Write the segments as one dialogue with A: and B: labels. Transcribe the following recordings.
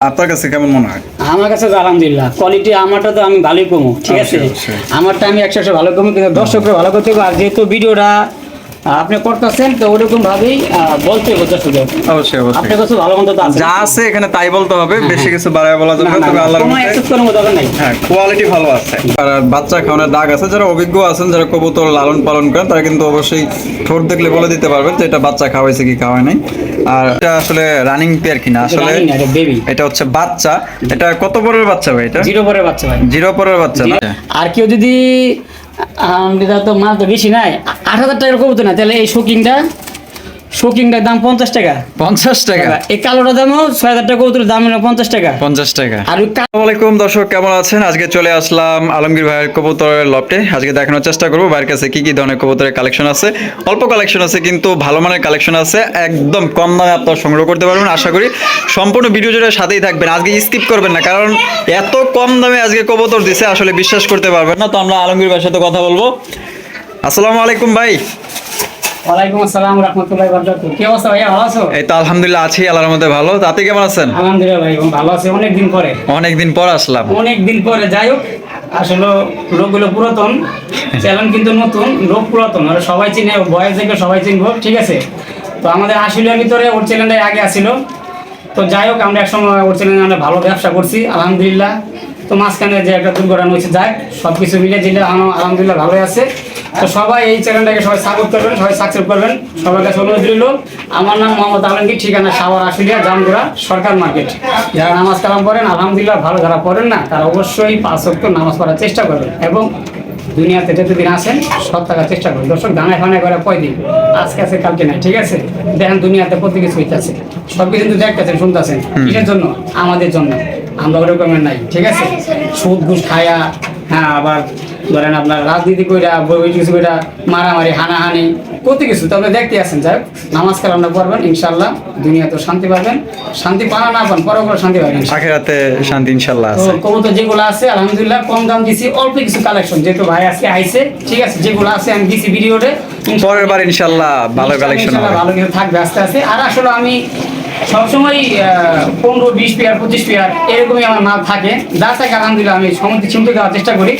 A: আপনার কাছে কেমন মনে হয়?
B: আমার কাছে তো আলহামদুলিল্লাহ। কোয়ালিটি আমারটা তো আমি ভালোই কমো ঠিক আছে?
A: অবশ্যই, অবশ্যই।
B: আমারটা আমি একশো ভালো কমো কিন্তু দর্শকরা ভালো করতে আর যেহেতু ভিডিওটা আপনি করতেছেন তো ওরকম ভাবেই বলতে হবে
A: অবশ্যই অবশ্যই।
B: আপনার কাছে ভালো মন্দ আছে
A: যা আছে এখানে তাই বলতে হবে বেশি কিছু বাড়ায় বলা যাবে না, তবে আল্লাহর
B: কোনো করার মতো দরকার নাই।
A: হ্যাঁ কোয়ালিটি ভালো আছে। আর বাচ্চা খাওয়ানোর দাগ আছে যারা অভিজ্ঞ আছেন যারা কবুতর লালন পালন করেন তারা কিন্তু অবশ্যই ঠোঁট দেখলে বলে দিতে পারবেন যে এটা বাচ্চা খাওয়াইছে কি খাওয়ায় নাই। আর এটা আসলে রানিং পেয়ার কিনা আসলে এটা হচ্ছে বাচ্চা। এটা কত পরের বাচ্চা ভাই এটা?
B: জিরো পরের বাচ্চা ভাই।
A: জিরো পরের বাচ্চা না?
B: আর কেউ যদি আলহামদুলিল্লাহ তো মাল তো বেশি নাই। আট হাজার টাকার কবুতর না তাহলে এই শোকিংটা শোকিংটার দাম পঞ্চাশ টাকা।
A: পঞ্চাশ টাকা?
B: এই কালোটার দামও ছয় হাজার টাকা কবুতরের দাম পঞ্চাশ টাকা।
A: পঞ্চাশ টাকা।
B: আর
A: আলাইকুম দর্শক কেমন আছেন? আজকে চলে আসলাম আলমগীর ভাইয়ের কবুতরের লফটে আজকে দেখানোর চেষ্টা করব ভাইয়ের কাছে কি কি ধরনের কবুতরের কালেকশন আছে। অল্প কালেকশন আছে কিন্তু ভালো মানের কালেকশন আছে। একদম কম দামে আপনারা সংগ্রহ করতে পারবেন আশা করি। সম্পূর্ণ ভিডিও জুড়ে সাথেই থাকবেন আজকে স্কিপ করবেন না কারণ এত কম দামে আজকে কবুতর দিছে আসলে বিশ্বাস করতে পারবেন না। তো আমরা আলমগীর ভাইয়ের সাথে কথা বলব। আসসালামু আলাইকুম ভাই।
B: ওয়ালাইকুম আসসালাম রহমতুল্লাহ বারকাতুহু। কি অবস্থা ভাইয়া ভালো আছো?
A: এই তো আলহামদুলিল্লাহ আছি আল্লাহর ভালো। আপনি কেমন আছেন?
B: আলহামদুলিল্লাহ ভাই ভালো আছে। অনেক দিন পরে
A: পর আসলাম।
B: অনেক দিন পরে যাই হোক আসলে লোকগুলো পুরাতন চ্যানেল কিন্তু নতুন লোক পুরাতন। আর সবাই চিনে বয়স দেখে সবাই চিনবো ঠিক আছে? তো আমাদের আশুলিয়ার ভিতরে ওর চ্যানেলটাই আগে আসছিল তো যাই হোক আমরা একসময় ওর চ্যানেলে আমরা ভালো ব্যবসা করছি আলহামদুলিল্লাহ। তো মাঝখানে যে একটা দুর্ঘটনা হয়েছে যাক সব কিছু মিলে জিলে আলহামদুলিল্লাহ ভালোই আছে। তো সবাই এই চ্যানেলটাকে সবাই সাপোর্ট করবেন সবাই সাবস্ক্রাইব করবেন। সবার কাছে অনুরোধ রইল আমার নাম মোহাম্মদ আলমগীর ঠিকানা সাওয়ার আশুলিয়া জামগুড়া সরকার মার্কেট। যারা নামাজ কালাম পড়েন আলহামদুলিল্লাহ ভালো যারা পড়েন না তারা অবশ্যই পাঁচ অক্ট নামাজ পড়ার চেষ্টা করবেন এবং দুনিয়াতে যতদিন আসেন সব থাকার চেষ্টা করুন দর্শক দানায় ফানায় করে কয়দিন আজকে আছে কালকে নাই ঠিক আছে? দেখেন দুনিয়াতে প্রতি কিছু হইতেছে। সব কিছু কিন্তু দেখতেছেন শুনতেছেন। কিসের জন্য? আমাদের জন্য। আমরা ওরকমের নাই ঠিক আছে? সুদ ঘুষ খায়া হ্যাঁ আবার ধরেন আপনার রাজনীতি কইরা বই কিছু কইরা মারামারি হানাহানি কত কিছু। তবে দেখতে আছেন যাই হোক, নামাজ কালামটা পড়বেন ইনশাল্লাহ দুনিয়া তো শান্তি পাবেন। শান্তি পানা না পান পরে পরে শান্তি পাবেন।
A: আখেরাতে শান্তি ইনশাল্লাহ
B: তো
A: আছে।
B: কবুতর যেগুলো আছে আলহামদুলিল্লাহ কম দাম দিছি অল্প কিছু কালেকশন যেহেতু ভাই আজকে আইছে ঠিক আছে যেগুলো আছে আমি দিছি ভিডিওতে।
A: পরের বার ইনশাল্লাহ ভালো কালেকশন
B: ভালো কিছু থাকবে আস্তে আস্তে। আর আসলে আমি সবসময় পনেরো, বিশ পেয়ার, পঁচিশ পেয়ার, এরকমই আমার মাল থাকে। যা থাকে, আলহামদুলিল্লাহ, আমি সমুদ্রে চিমটে দেওয়ার চেষ্টা করি।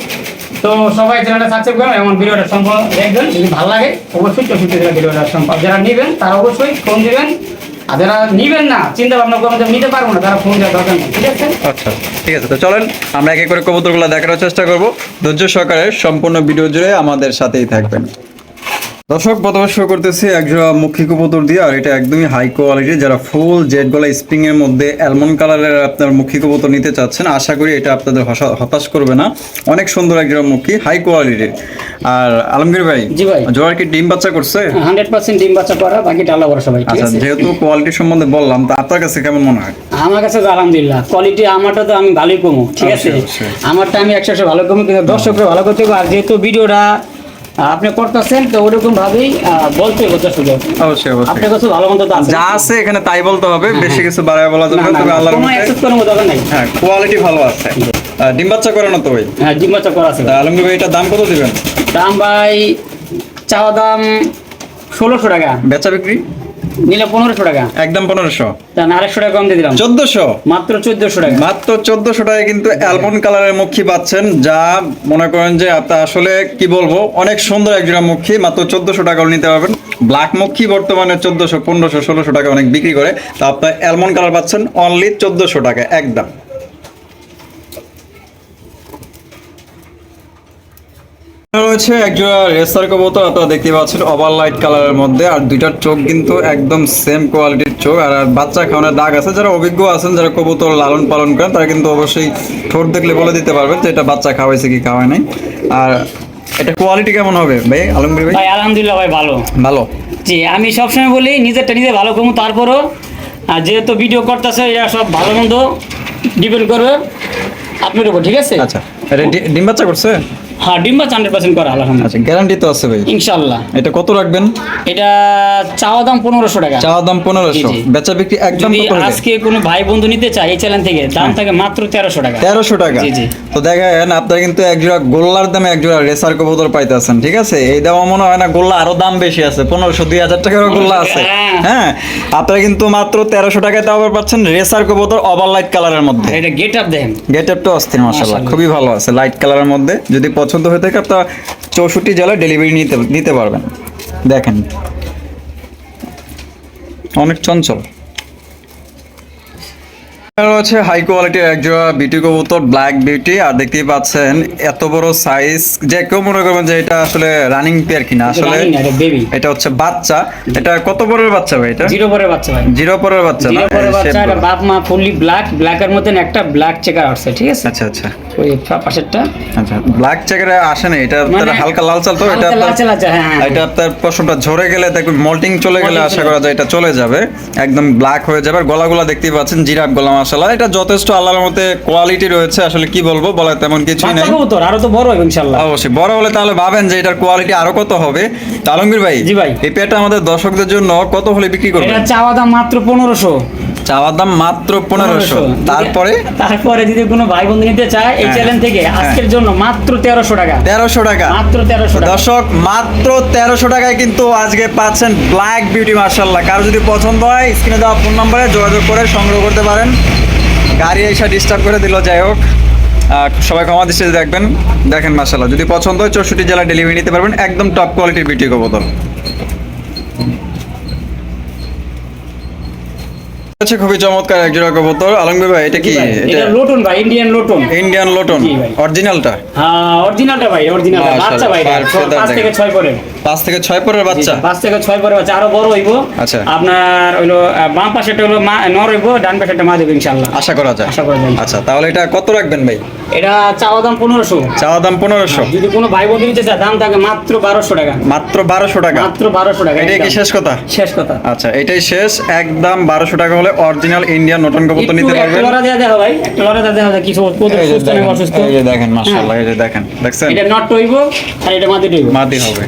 B: তো সবাই চ্যানেলটা সাবস্ক্রাইব করেন এবং ভিডিওটা সম্পূর্ণ দেখবেন। যদি ভালো লাগে, অবশ্যই চৌষট্টি জেলা ভিডিওটা সম্পর্ক যারা নেবেন, তারা অবশ্যই ফোন দেবেন। আর যারা নিবেন না চিন্তা ভাবনা যে নিতে পারব না, তারা ফোন দেওয়ার দরকার নেই, ঠিক আছে?
A: আচ্ছা ঠিক আছে। তো চলেন, আমরা এক এক করে কবুতরগুলো দেখানোর চেষ্টা করব। ধৈর্য সহকারে সম্পূর্ণ ভিডিও জুড়ে আমাদের সাথেই থাকবেন। দর্শক প্রথমে শুরু করতেছি একজোড়া মুখী কবুতর দিয়ে আর এটা একদমই হাই কোয়ালিটি যারা ফুল জেড গলা স্প্রিং এর মধ্যে অ্যালমন্ড কালারের আপনার মুখী কবুতর নিতে চাচ্ছেন আশা করি এটা আপনাদের হতাশ করবে না। অনেক সুন্দর একজোড়া মুখী হাই কোয়ালিটির আর আলমগীর ভাই
B: জি ভাই।
A: জোয়ার কি ডিম বাচ্চা করছে?
B: হান্ড্রেড পার্সেন্ট ডিম বাচ্চা করা বাকিটা আল্লাহ ভরসা ভাই
A: আচ্ছা যেহেতু কোয়ালিটি সম্বন্ধে বললাম তা আপনার কাছে কেমন মনে হয়?
B: আমার কাছে আলহামদুলিল্লাহ কোয়ালিটি আমারটা তো আমি ভালোই কমু ঠিক আছে। আমারটা আমি একশো ভালো কমু কিন্তু দর্শকরা ভালো করতে আর যেহেতু ভিডিওটা আপনি করতেছেন তো ওরকম ভাবেই বলতে হবে দর্শকদের
A: অবশ্যই অবশ্যই।
B: আপনার কাছে ভালো মন্দ আছে
A: যা আছে এখানে তাই বলতে হবে বেশি কিছু বাড়ায় বলা যাবে
B: না,
A: তবে আল্লাহর
B: কোনো অ্যাকসেপ্ট করার মতো নাই।
A: হ্যাঁ কোয়ালিটি ভালো আছে। ডিম বাচ্চা করে না তো ভাই?
B: হ্যাঁ ডিম বাচ্চা করা আছে।
A: আলমগীর ভাই এটা দাম কত দিবেন?
B: দাম ভাই চাওয়া দাম ষোলোশো টাকা।
A: বেচা বিক্রি?
B: নিলে পনেরোশো টাকা।
A: একদম পনেরোশো।
B: আড়াইশো টাকা কম দিয়ে দিলাম।
A: চোদ্দশো?
B: মাত্র চোদ্দশো টাকা।
A: মাত্র চোদ্দশো টাকায় কিন্তু অ্যালমন্ড কালারের মুখী পাচ্ছেন যা মনে করেন যে আপনার আসলে কি বলব অনেক সুন্দর একজোড়া মুখী মাত্র চোদ্দশো টাকা নিতে পারবেন। ব্ল্যাক মুখী বর্তমানে চোদ্দশো পনেরোশো ষোলোশো টাকা অনেক বিক্রি করে। তা আপনার অ্যালমন্ড কালার পাচ্ছেন অনলি চোদ্দশো টাকা একদম। রয়েছে একজোড়া রেসার কবুতর আপনারা দেখতে পাচ্ছেন ওভার লাইট কালারের মধ্যে আর দুইটার চোখ কিন্তু একদম সেম কোয়ালিটির চোখ আর বাচ্চা খাওয়ানোর দাগ আছে। যারা অভিজ্ঞ আছেন যারা কবুতর লালন পালন করেন তারা কিন্তু অবশ্যই ঠোঁট দেখলে বলে দিতে পারবেন যে এটা বাচ্চা খাওয়াইছে কি খাওয়ায় নাই। আর এটা কোয়ালিটি কেমন হবে ভাই আলমগীর ভাই?
B: ভাই আলহামদুলিল্লাহ ভাই ভালো।
A: ভালো?
B: জি আমি সবসময় বলি নিজেরটা নিজে ভালো করব তারপরও আর যেহেতু ভিডিও করতেছে এটা সব ভালো মন্দ ডিপেন্ড করবে আপনার উপর ঠিক আছে?
A: আচ্ছা এটা ডিম বাচ্চা করছে?
B: হ্যাঁ ডিম বাচ্চা হান্ড্রেড পার্সেন্ট করা আলহামদুলিল্লাহ
A: আচ্ছা গ্যারান্টি তো আছে ভাই। এটা কত রাখবেন?
B: এটা চাওয়া দাম পনেরোশো টাকা।
A: চাওয়া দাম পনেরোশো। বেচা বিক্রি একদম?
B: আজকে কোনো ভাই বন্ধু নিতে এই চ্যানেল থেকে দাম থাকে মাত্র তেরোশো টাকা।
A: তেরোশো টাকা। তো দেখেন আপনারা কিন্তু এক জোড়া গোল্লার দামে এক জোড়া রেসার কবুতর পাইতেছেন ঠিক আছে? এই দামও মনে হয় না গোল্লা আরও দাম বেশি আছে পনেরোশো দুই হাজার টাকারও গোল্লা আছে।
B: হ্যাঁ।
A: হ্যাঁ আপনারা কিন্তু মাত্র তেরোশো টাকায় তাও আবার পাচ্ছেন রেসার কবুতর ওভার লাইট কালারের মধ্যে।
B: এটা গেট আপ দেখেন
A: গেট আপটা অস্থির মাসাল্লাহ। খুবই ভালো আছে লাইট কালারের মধ্যে। যদি পছন্দ হয়ে থাকে আপনার চৌষট্টি জেলায় ডেলিভারি নিতে নিতে পারবেন। দেখেন অনেক চঞ্চল। হচ্ছে হাই কোয়ালিটির এক জোড়া বিউটি কবুতর ব্ল্যাক বিউটি আর দেখতেই পাচ্ছেন এত বড় সাইজ যে কেউ মনে করবেন যে এটা আসলে রানিং পেয়ার কিনা। আসলে
B: এটা
A: হচ্ছে বাচ্চা। এটা কত বাচ্চা ভাই এটা?
B: জিরো পরের বাচ্চা ভাই।
A: জিরো পরের বাচ্চা না?
B: বাচ্চা এটা বাপ মা ফুললি ব্ল্যাক ব্ল্যাকের মতন একটা ব্ল্যাক চেকার আসছে ঠিক আছে?
A: আচ্ছা আচ্ছা।
B: ওই পা- পাশেরটা।
A: আচ্ছা ব্ল্যাক চেকারে আসে না? এটা
B: মানে
A: আপনার হালকা লাল চাল তো এটা আপনার-
B: হ্যাঁ, হ্যাঁ,
A: এটা আপনার পশমটা ঝরে গেলে মল্টিং চলে গেলে আশা করা যায় এটা চলে যাবে। একদম ব্ল্যাক হয়ে যাবে। আর গলাগুলা দেখতেই পাচ্ছেন জিরাফ গলা মাসালা এটা যথেষ্ট আল্লাহর মতে কোয়ালিটি রয়েছে আসলে কি বলব বলা তেমন কিছুই নাই।
B: কবুতর আরও তো বড় হবে ইনশাল্লাহ
A: অবশ্যই বড় হলে তাহলে ভাবেন যে এটার কোয়ালিটি আরও কত হবে। তা আলমগীর ভাই
B: জি ভাই।
A: এই পেয়ারটা আমাদের দর্শকদের জন্য কত হলে বিক্রি করবেন?
B: এটা চাওয়া দাম মাত্র পনেরোশো।
A: চাওয়ার দাম মাত্র পনেরোশো। তারপরে?
B: তারপরে যদি কোনো ভাই বন্ধু নিতে চায় এই
A: হ্যাঁ।
B: চ্যানেল থেকে আজকের জন্য মাত্র তেরোশো টাকা।
A: তেরোশো টাকা।
B: মাত্র তেরোশো
A: দর্শক মাত্র তেরোশো টাকায় কিন্তু আজকে পাচ্ছেন ব্ল্যাক বিউটি মার্শাল্লাহ কারও যদি পছন্দ হয় স্ক্রিনে দেওয়া ফোন নম্বরে যোগাযোগ করে সংগ্রহ করতে পারেন। গাড়ি এসে ডিস্টার্ব করে দিল, যাই হোক। সবাই ক্ষমা দৃষ্টিতে দেখবেন। দেখেন মাসাল্লাহ যদি পছন্দ হয়, চৌষট্টি জেলা ডেলিভারি নিতে পারবেন। একদম টপ কোয়ালিটির বিউটি কবুতর। আছে খুবই চমৎকার এক জোড়া কবুতর। আলমগীর ভাই এটা কি?
B: এটা লোটন ভাই ইন্ডিয়ান লোটন
A: ইন্ডিয়ান লোটন অরিজিনালটা
B: হ্যাঁ অরিজিনালটা ভাই বাচ্চা ভাই এটা।
A: পার ফেদার
B: পাঁচ থেকে
A: দেখেন।
B: ছয় পরে
A: পাঁচ থেকে ছয় পরের বাচ্চা?
B: পাঁচ থেকে ছয় পরে বাচ্চা। আরও বড় হইব।
A: আচ্ছা।
B: আপনার হইল বাম পাশেটা হলো মা নর হইব ডান পাশেটা মা দেবে ইনশাল্লাহ
A: আশা করা যায়।
B: আশা করা যায়।
A: আচ্ছা তাহলে এটা কত রাখবেন ভাই?
B: এটা চাওয়া দাম পনেরোশো।
A: চাওয়া দাম পনেরোশো।
B: যদি কোনো ভাই বন্ধু নিতে চায় দাম থাকে মাত্র বারোশো টাকা।
A: মাত্র বারোশো টাকা?
B: মাত্র বারোশো টাকা
A: এটাই কি শেষ কথা?
B: শেষ কথা।
A: আচ্ছা এটাই শেষ। একদম বারোশো টাকা হলে অরিজিনাল ইন্ডিয়ান নতুন কবুতর
B: তো
A: নিতে
B: একটা
A: পারবেন?
B: লড়া দেয়া দেখা ভাই একটা লড়া দেয়া দেখা যায় কিছু সুস্থ
A: নেই
B: অসুস্থ।
A: এই যে দেখেন মাশাআল্লাহ এই যে দেখেন দেখছেন?
B: এটা নট হইব আর এটা মাটি হইব
A: মাদি হবে।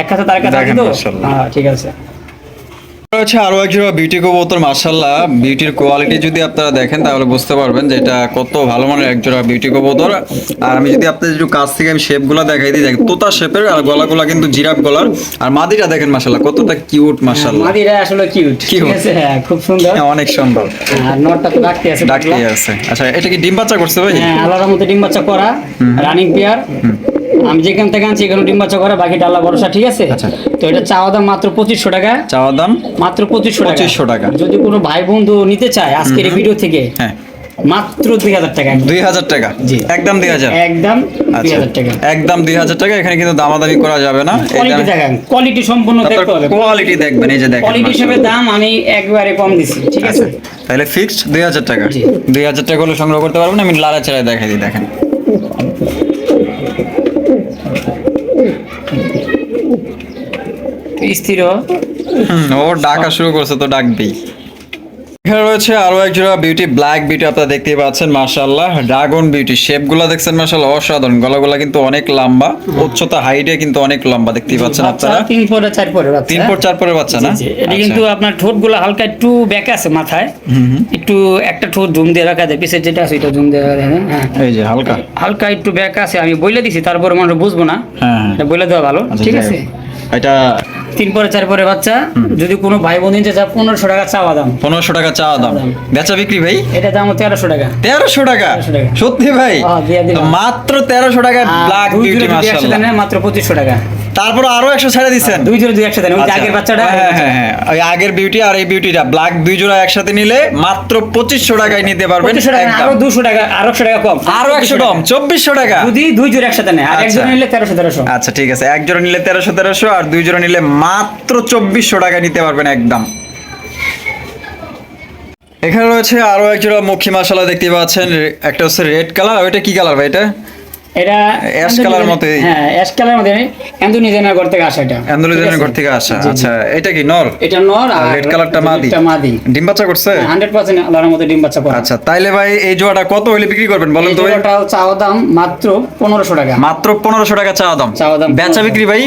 B: এক কাছে তার কাছে হ্যাঁ ঠিক আছে।
A: হচ্ছে আরও এক জোড়া বিউটি কবুতর মার্শাল্লাহ বিউটির কোয়ালিটি যদি আপনারা দেখেন তাহলে বুঝতে পারবেন যে এটা কত ভালো মানের এক জোড়া বিউটি কবুতর। আর আমি যদি আপনাদের একটু কাছ থেকে আমি শেপগুলো দেখাই দিই দেখেন তোতা শেপের আর গলাগুলা কিন্তু জিরাফ গলার। আর মাদিটা দেখেন মার্শাল্লাহ কতটা কিউট মার্শাল্লাহ
B: মাদিরা আসলে কিউট। আছে হ্যাঁ খুব সুন্দর।
A: অনেক সুন্দর।
B: আর নটটা তো ডাকতে আছে
A: ডাকতে আছে। আচ্ছা এটা কি ডিম বাচ্চা করছে ভাই?
B: হ্যাঁ আল্লাহর মধ্যে ডিম বাচ্চা করা রানিং পেয়ার আমি যেখান থেকে আনছি এখানে ডিম বাচ্চা করা বাকিটা আল্লাহ ভরসা ঠিক আছে?
A: আচ্ছা।
B: তো এটা চাওয়া দাম মাত্র পঁচিশশো টাকা।
A: চাওয়া দাম
B: মাত্র পঁচিশশো
A: 2500 টাকা।
B: যদি কোনো ভাই বন্ধু নিতে চায় আজকের এই ভিডিও থেকে
A: হ্যাঁ।
B: মাত্র দুই হাজার টাকা।
A: দুই হাজার টাকা?
B: জি।
A: একদম দুই হাজার?
B: একদম দুই
A: আচ্ছা
B: হাজার টাকা।
A: একদম দুই হাজার টাকা এখানে কিন্তু দামাদামি করা যাবে না।
B: কোয়ালিটি দেখেন। কোয়ালিটি সম্পূর্ণ দেখতে হবে।
A: কোয়ালিটি দেখবেন এই যে দেখেন
B: কোয়ালিটি হিসেবে দাম আমি একবারে কম দিছি ঠিক আছে?
A: তাহলে ফিক্সড দুই হাজার টাকা। দুই হাজার টাকা হলে সংগ্রহ করতে পারবেন আমি লালা চেরাই দেখাই দিই দেখেন।
B: স্থির
A: ও ডাকা শুরু করছে তো ডাকবেই এখানে রয়েছে আরও এক জোড়া বিউটি ব্ল্যাক বিউটি আপনারা দেখতেই পাচ্ছেন ড্রাগন বিউটি শেপগুলো দেখছেন অসাধারণ। গলাগুলা কিন্তু অনেক লম্বা উচ্চতা হাইটে কিন্তু অনেক লম্বা দেখতেই পাচ্ছেন আপনারা।
B: তিন পরে চার পরে বাচ্চা।
A: তিন পর চার বাচ্চা না।
B: এটা
A: আচ্ছা।
B: কিন্তু আপনার ঠোঁটগুলো হালকা একটু ব্যাকে আছে মাথায়। একটু একটা ঠোঁট জুম দিয়ে রাখা যায় পিছের যেটা আছে এটা জুম দিয়ে রাখা হ্যাঁ।
A: এই যে হালকা।
B: হালকা একটু ব্যাক আছে আমি বলে দিছি তারপরে মানুষ বুঝব না।
A: হ্যাঁ হ্যাঁ।
B: বলে দেওয়া ভালো
A: আচ্ছা,
B: ঠিক আছে?
A: এটা
B: তিন পরে চার পরে বাচ্চা যদি কোনো ভাই বোন নিতে চায় পনেরোশো টাকা চাওয়া দাম
A: পনেরোশো টাকা চাওয়া দাম। বেচা বিক্রি ভাই?
B: এটা দাম তেরোশো টাকা।
A: তেরোশো টাকা? সত্যি ভাই?
B: হ্যাঁ।
A: মাত্র তেরোশো টাকা ব্ল্যাক বিউটি
B: মাত্র পঁচিশশো টাকা।
A: তারপর আরও একশো ছেড়ে দিচ্ছেন?
B: দুই জোড়া দুই একসাথে ওই
A: আচ্ছা।
B: আগের বাচ্চাটা
A: হ্যাঁ হ্যাঁ হ্যাঁ ওই আগের বিউটি আর এই বিউটিটা ব্ল্যাক দুই জোড়া একসাথে নিলে মাত্র পঁচিশশো টাকায় নিতে পারবেন
B: আরও দুশো টাকা আরও একশো টাকা কম।
A: আরও একশো কম চব্বিশশো টাকা।
B: যদি দুই জোড়া একসাথে নেয় আর
A: আচ্ছা।
B: একজন নিলে তেরোশো তেরোশো।
A: আচ্ছা ঠিক আছে। এক জোড়া নিলে তেরোশো তেরোশো আর দুই জোড়া নিলে মাত্র চব্বিশশো টাকা নিতে পারবেন একদম। এখানে রয়েছে আরও একজোড়া মক্ষী মশলা দেখতে পাচ্ছেন, একটা হচ্ছে রেড কালার ওইটা কী কালার ভাই এটা?
B: এটা
A: অ্যাশ কালার মতোই।
B: হ্যাঁ অ্যাশ কালার মধ্যে ইন্দোনেশিয়ানের ঘর থেকে আসা এটা।
A: ঘর থেকে আসা। আচ্ছা এটা কি নর?
B: এটা নর আর
A: রেড কালারটা মাদি।
B: রেডটা মাদি।
A: ডিম বাচ্চা করছে?
B: হান্ড্রেড পার্সেন্ট আল্লাহর মধ্যে ডিম বাচ্চা করা।
A: আচ্ছা তাইলে ভাই এই জোড়াটা কত হইলে বিক্রি করবেন বলেন তো ভাই?
B: জোড়াটা চাওয়া দাম মাত্র পনেরোশো টাকা।
A: মাত্র পনেরোশো টাকা চাওয়া দাম।
B: চাওয়া দাম
A: বেচা বিক্রি ভাই?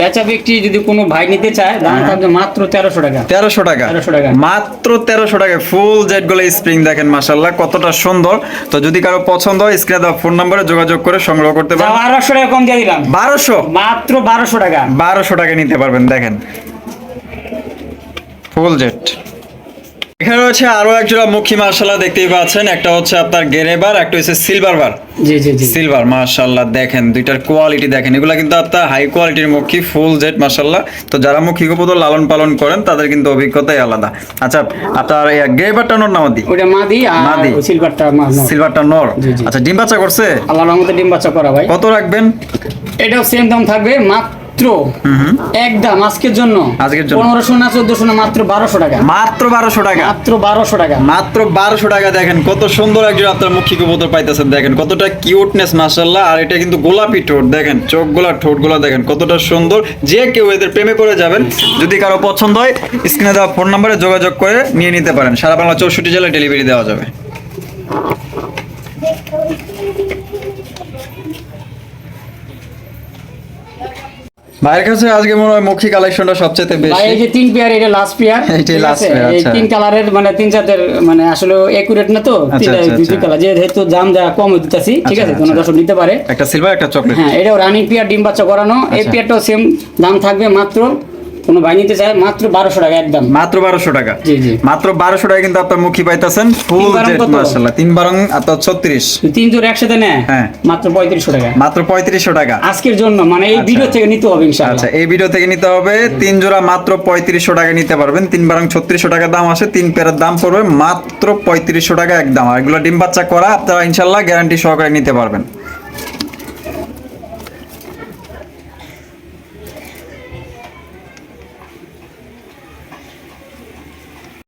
B: বেচা বিক্রি যদি কোনো ভাই নিতে চায় দাম থাকবে মাত্র তেরোশো টাকা।
A: তেরোশো টাকা।
B: 1300 টাকা।
A: মাত্র তেরোশো টাকা। ফুল জেডগুলো স্প্রিং দেখেন মাসাল্লাহ কতটা সুন্দর। তো যদি কারও পছন্দ হয় স্ক্রিনে দেওয়া ফোন নাম্বারে যোগাযোগ করে সংগ্রহ করতে পারেন।
B: আড়াইশো টাকা কম দিয়ে দিলাম।
A: বারোশো?
B: মাত্র বারোশো টাকা।
A: বারোশো টাকা নিতে পারবেন দেখেন। ফুল জেট এখানে রয়েছে আরও এক জোড়া মুখী মার্শাল্লাহ দেখতেই পাচ্ছেন। একটা হচ্ছে আপনার গেরেবার একটা হচ্ছে সিলভার বার।
B: জি জি জি।
A: সিলভার মার্শাল্লাহ দেখেন দুইটার কোয়ালিটি দেখেন। এগুলা কিন্তু আপনার হাই কোয়ালিটির মুখী ফুল জেট মার্শাল্লাহ। তো যারা মুখী কবুতর লালন পালন করেন তাদের কিন্তু অভিজ্ঞতাই আলাদা। আচ্ছা আপনার গেরেবারটা নর নামাদি
B: ওটা মাদি আর। সিলভারটা
A: সিলভারটা নর। আচ্ছা ডিম বাচ্চা করছে?
B: আল্লাহর রহমতে ডিম বাচ্চা করা ভাই।
A: কত রাখবেন?
B: এটাও সেম দাম থাকবে মাত্র একদম আজকের জন্য।
A: আজকের জন্য।
B: পনেরোশো না চোদ্দশো না মাত্র বারোশো টাকা।
A: মাত্র বারোশো টাকা?
B: মাত্র বারোশো টাকা।
A: মাত্র বারোশো টাকা দেখেন কত সুন্দর একজন আপনার মুখী কবুতর পাইতেছেন দেখেন কতটা কিউটনেস মাসাল্লাহ আর এটা কিন্তু গোলাপি ঠোঁট দেখেন চোখ গোলা ঠোঁট গোলা দেখেন কতটা সুন্দর। যে কেউ এদের প্রেমে পড়ে যাবেন যদি কারও পছন্দ হয় স্ক্রিনে দেওয়া ফোন নাম্বারে যোগাযোগ করে নিয়ে নিতে পারেন। সারা বাংলা চৌষট্টি জেলায় ডেলিভারি দেওয়া যাবে। ভাইয়ের কাছে আজকে মনে হয় মুখী কালেকশনটা সবচেয়ে বেশি।
B: ভাই এই যে তিন পেয়ার এটা লাস্ট পেয়ার
A: এটা লাস্ট
B: পেয়ার
A: আচ্ছা।
B: তিন কালারের মানে তিন চারের মানে আসলে একুরেট না তো?
A: আচ্ছা, আচ্ছা,
B: দুই
A: আচ্ছা।
B: কালার যেহেতু দাম যা কম দিতেছি ঠিক আছে? কোনো
A: দশ
B: দর্শক নিতে পারে।
A: একটা সিলভার একটা চকলেট
B: হ্যাঁ এটাও রানিং পেয়ার ডিম বাচ্চা করানো এই। পেয়ারটাও সেম দাম থাকবে মাত্র কোনো ভাই নিতে চায় মাত্র বারোশো টাকা একদম।
A: মাত্র বারোশো টাকা?
B: জি, জি।
A: মাত্র বারোশো টাকা কিন্তু আপনার মুখী পাইতেছেন ফুল
B: তিন বারং
A: জেট তিন বারং আপনার ছত্রিশ।
B: তিন জোর একসাথে নেয়?
A: হ্যাঁ।
B: মাত্র পঁয়ত্রিশশো টাকা।
A: মাত্র পঁয়ত্রিশশো টাকা।
B: আজকের জন্য মানে এই
A: আচ্ছা।
B: ভিডিও থেকে নিতে হবে
A: আচ্ছা এই ভিডিও থেকে নিতে হবে তিন জোড়া মাত্র পঁয়ত্রিশশো টাকা নিতে পারবেন। তিন বারং ছত্রিশশো টাকা দাম আসে তিন পেয়ারের দাম পড়বে মাত্র পঁয়ত্রিশশো টাকা একদম। আর এগুলো ডিম বাচ্চা করা আপনারা ইনশাল্লাহ গ্যারান্টি সহকারে নিতে পারবেন।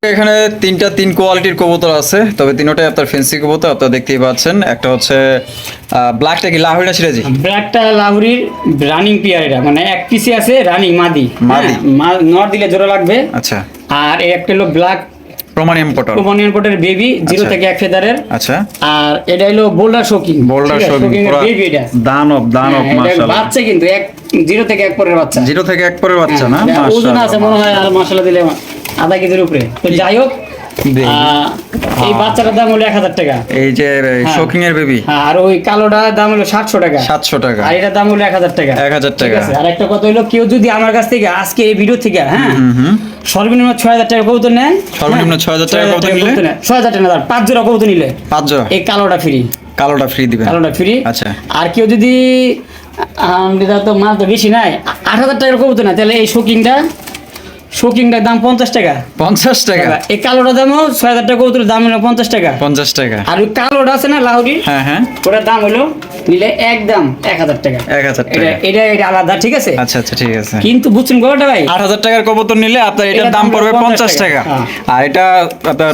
A: এখানে তিনটা তিন কোয়ালিটির কবুতর আছে তবে তিনোটাই আপনার ফেন্সি কবুতর আপনারা দেখতেই পাচ্ছেন। একটা হচ্ছে ব্ল্যাকটা কি লাহোরি না সিরাজি?
B: ব্ল্যাকটা লাহুরির রানিং পেয়ার এটা মানে এক পিসে আছে রানিং মাদি।
A: মাদি।
B: নর দিলে জোড়া লাগবে।
A: আচ্ছা।
B: আর এই একটা হলো ব্ল্যাক
A: পটল
B: কোমনিয়ন কোটের বেবি জিরো। থেকে এক ফেদারের
A: আচ্ছা।
B: আর এটা হলো boulder shocking
A: boulder shocking
B: baby এটা।
A: দানব দানব
B: হ্যাঁ,
A: মাশাআল্লাহ।
B: বাচ্চা কিন্তু এক জিরো থেকে এক পরের বাচ্চা।
A: জিরো থেকে এক পরের বাচ্চা না?
B: হ্যাঁ, ওজন আছে মনে হয় আর মশলা দিলে আধা কেজির উপরে। তো যাই হোক এই বাচ্চাটার দাম হলো এক হাজার টাকা।
A: এই যে শোকিং এর বেবি?
B: হ্যাঁ, আর ওই কালোটার দাম হলো সাতশো টাকা।
A: সাতশো টাকা।
B: আর এটার দাম হলো এক হাজার টাকা।
A: 1000
B: ঠিক
A: টাকা।
B: আর একটা কথা হলো কেউ যদি আমার কাছ থেকে আজকে এই ভিডিও থেকে হ্যাঁ সর্বনিম্ন ছয় হাজার টাকা কবুতর নেয়
A: সর্বনিম্ন 6,000 টাকা কবুতর নিলে?
B: ছয় হাজার টাকা পাঁচ জোড়া কবুতর নিলে।
A: পাঁচ জোড়া?
B: এই কালোটা ফ্রি
A: কালোটা ফ্রি দিবেন।
B: কালোটা ফ্রি
A: আচ্ছা।
B: আর কেউ যদি আম, তো মাল তো বেশি নাই আট হাজার টাকার কবুতর না তাহলে এই শোকিংটা শোকিংটার দাম পঞ্চাশ টাকা।
A: পঞ্চাশ টাকা?
B: এই কালোটা দামও ছয় হাজার টাকা দাম হলো পঞ্চাশ টাকা।
A: পঞ্চাশ টাকা।
B: আর ওই কালোটা আছে না লাহুরি
A: হ্যাঁ হ্যাঁ।
B: ওটার দাম হলো নিলে একদম এক হাজার টাকা।
A: এক হাজার টাকা।
B: এটা এটা আলাদা ঠিক আছে?
A: আচ্ছা আচ্ছা ঠিক আছে।
B: কিন্তু বুঝছেন ভাই?
A: আট হাজার টাকার কবুতর নিলে আপনার এটার দাম পড়বে পঞ্চাশ টাকা।
B: হ্যাঁ।
A: আর এটা আপনার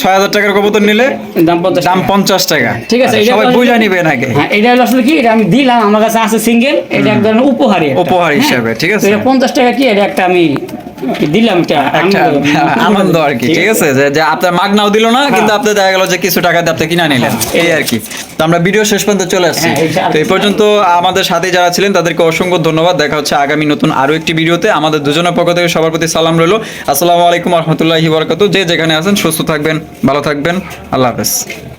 A: ছয় হাজার টাকার কবুতর নিলে
B: দাম পঞ্চাশ
A: দাম। পঞ্চাশ টাকা।
B: ঠিক আছে
A: আচ্ছা, সবাই বুঝা নিবেন আগে।
B: হ্যাঁ এটা হলো আসলে কি এটা আমি দিলাম আমার কাছে আছে সিঙ্গেল এটা এক ধরনের।
A: উপহার
B: হ্যাঁ?
A: হিসাবে, ঠিক আছে।
B: এটা পঞ্চাশ টাকা কি? এটা একটা আমি দিলাম একটা
A: একটা
B: আনন্দ।
A: আনন্দ আর কি ঠিক আছে? যে যে আপনার মাগনাও দিল না কিন্তু আপনার দেখা গেল যে কিছু টাকা দিয়ে আপনি কিনা নিলেন। এই আর কি। তো আমরা ভিডিও শেষ পর্যন্ত চলে আসছি।
B: হ্যাঁ, এই যে-
A: তো এই পর্যন্ত আমাদের সাথে যারা ছিলেন তাদেরকে অসংখ্য ধন্যবাদ। দেখা হচ্ছে আগামী নতুন আরও একটি ভিডিওতে। আমাদের দুজনের পক্ষ থেকে সবার প্রতি সালাম রইল। আসসালামু আলাইকুম রহমতুল্লাহি বরকত যে যেখানে আছেন সুস্থ থাকবেন ভালো থাকবেন। আল্লাহ হাফেজ।